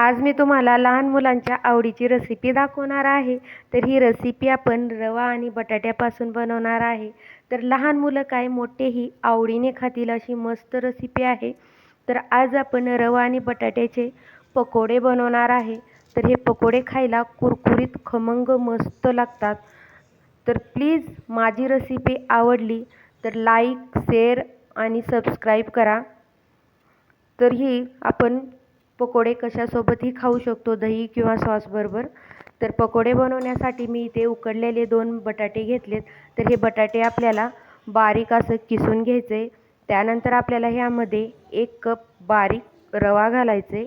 आज मी तुम्हाला लहान मुलांच्या आवडीची रेसिपी दाखवणार आहे. तर ही रेसिपी आपण रवा आणि बटाट्यापासून बनवणार आहे. तर लहान मुलं काय मोठेही आवडीने खातील अशी मस्त रेसिपी आहे. तर आज आपण रवा आणि बटाट्याचे पकोडे बनवणार आहे. तर हे पकोडे खायला कुरकुरीत खमंग मस्त लागतात. तर प्लीज माझी रेसिपी आवडली तर लाईक शेअर आणि सबस्क्राईब करा. तर ही आपण पकोडे कशासोबतही खाऊ शकतो दही किंवा सॉसबरोबर तर पकोडे बनवण्यासाठी मी इथे उकडलेले दोन बटाटे घेतलेत. तर हे बटाटे आपल्याला बारीक असं किसून घ्यायचे. त्यानंतर आपल्याला ह्यामध्ये एक कप बारीक रवा घालायचे.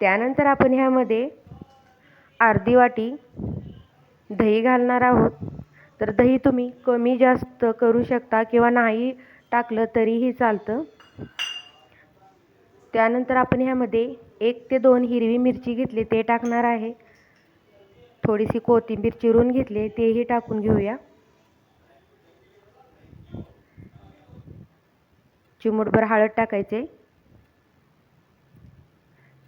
त्यानंतर आपण ह्यामध्ये अर्धी वाटी दही घालणार आहोत. तर दही तुम्ही कमी जास्त करू शकता किंवा नाही टाकलं तरीही चालतं. त्यानंतर आपण ह्यामध्ये एक ते दोन हिरवी मिरची घेतली ते टाकणार आहे. थोडीशी कोथिंबीर चिरून घेतली तेही टाकून घेऊया. चिमूटभर हळद टाकायचे.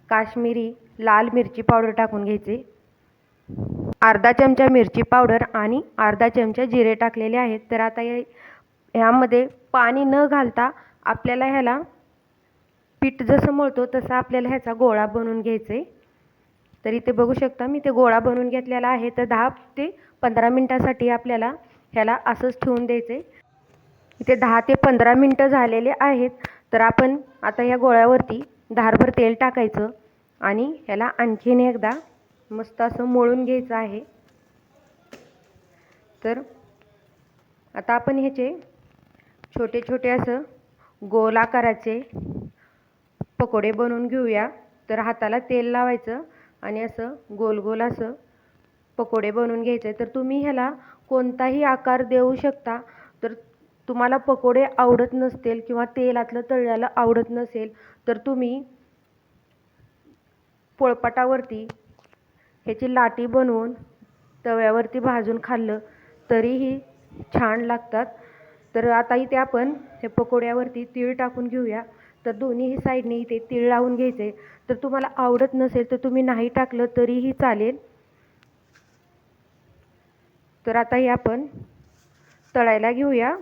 काश्मीरी लाल मिरची पावडर टाकून घ्यायचे. अर्धा चमचा मिरची पावडर आणि अर्धा चमचा जिरे टाकलेले आहेत. तर आता ह्यामध्ये पाणी न घालता आपल्याला ह्याला पीठ जसं मळतो तसं आपल्याला ह्याचा गोळा बनवून घ्यायचा आहे तर इथे बघू शकता मी ते गोळा बनवून घेतलेला आहे. तर दहा ते पंधरा मिनटासाठी आपल्याला ह्याला असंच ठेवून द्यायचं आहे इथे दहा ते पंधरा मिनटं झालेले आहेत. तर आपण आता ह्या गोळ्यावरती धारभर तेल टाकायचं आणि ह्याला आणखीन एकदा मस्त असं मळून घ्यायचं आहे. तर आता आपण ह्याचे छोटे छोटे असं गोल आकाराचे पकोडे बनवून घेऊया. तर हाताला तेल लावायचं आणि असं गोल गोल असं पकोडे बनवून घ्यायचे. तर तुम्ही ह्याला कोणताही आकार देऊ शकता. तर तुम्हाला पकोडे आवडत नसतील किंवा तेलातलं तळल्याला आवडत नसेल तर तुम्ही पोळपाटावरती ह्याची लाटी बनवून तव्यावरती भाजून खाल्लं तरीही छान लागतात. तर आता इथे आपण हे पकोड्यावरती तीळ टाकून घेऊया. तर दोन्हीही साईडने इथे तीळ लावून घ्यायचे. तर तुम्हाला आवडत नसेल तर तुम्ही नाही टाकलं तरीही चालेल. तर आता हे आपण तळायला घेऊया.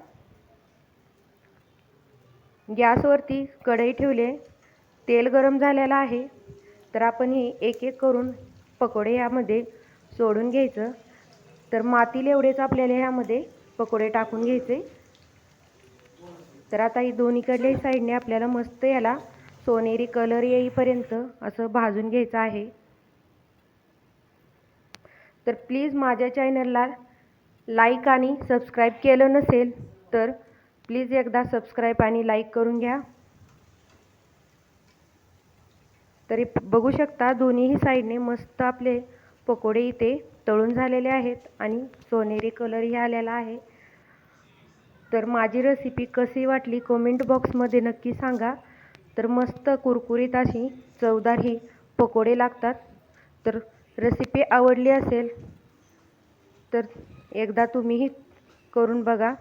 गॅसवरती कढई ठेवले तेल गरम झालेलं आहे. तर आपण हे एक एक करून पकोडे ह्यामध्ये सोडून घ्यायचं. तर मातील एवढेच आपल्याला ह्यामध्ये पकोडे टाकून घ्यायचे. तर आता ही दोन्हीकडल्याही साईडने आपल्याला मस्त याला सोनेरी कलर येईपर्यंत असं भाजून घ्यायचं आहे. तर प्लीज माझ्या चॅनलला लाईक आणि सबस्क्राईब केलं नसेल तर प्लीज एकदा सबस्क्राईब आणि लाईक करून घ्या. तरी बघू शकता दोन्हीही साईडने मस्त आपले पकोडे इथे तळून झालेले आहेत आणि सोनेरी कलरही आलेला आहे. तर माझी रेसिपी कशी वाटली कमेंट बॉक्समध्ये नक्की सांगा. तर मस्त कुरकुरीत अशी चवदार ही पकोडे लागतात. तर रेसिपी आवडली असेल तर एकदा तुम्हीही करून बघा.